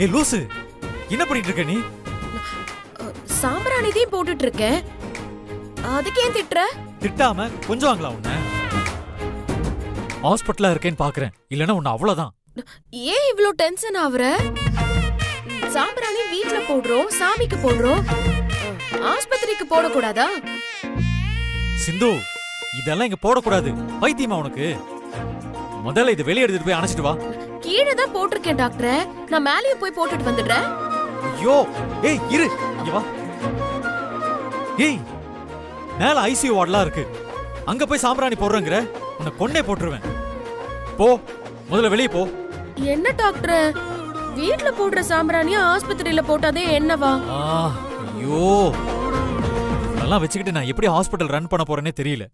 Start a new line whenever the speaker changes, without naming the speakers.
ஏய் லூசு என்ன பண்ணிட்டு இருக்க நீ?
சாம்பிராணிதையும் போட்டுட்டு இருக்கேன் அதுக்கு ஏன் திட்டுற?
திட்டாம கொஞ்சம் வாங்களா உன்ன? ஹாஸ்பிட்டலா இருக்கேன்னு பாக்குறேன். இல்லனா உன்னை அவ்வளவுதான்.
ஏன் இவ்ளோ டென்ஷன் ஆகுற? சாம்பிராணி வீட்ல போடுறோம் சாமிக்கு போடுறோம். ஆஸ்பத்திரிக்கு போடக்கூடாதா?
சிந்து இதெல்லாம் இங்க போடக்கூடாது. பைத்தியமா உனக்கு? முதல்ல இது வெளியே எடுத்துட்டு போய் அணைச்சிட்டு வா.
கீழே தான் போட்டிருக்கேன் டாக்டர். நான் மேலேயே போய் போட்டுட்டு வந்துடுறேன்.
ஐயோ ஏய் இரு. இங்க வா. ஏய் மேல ஐசியூ வார்டெல்லாம் இருக்கு. அங்க போய் சாம்பிராணி போடுறேங்கிற. உன்னை கொன்னே போட்டுருவேன். போ முதல்ல வெளியே போ.
என்ன டாக்டர்? வீட்ல போடுற சாம்பிராணியா ஆஸ்பத்திரியில போட்டாதே என்னவா?
ஆ, ஐயோ. இதெல்லாம் வச்சுக்கிட்டு நான் எப்படி ஹாஸ்பிட்டல் ரன் பண்ண போறேனே தெரியல.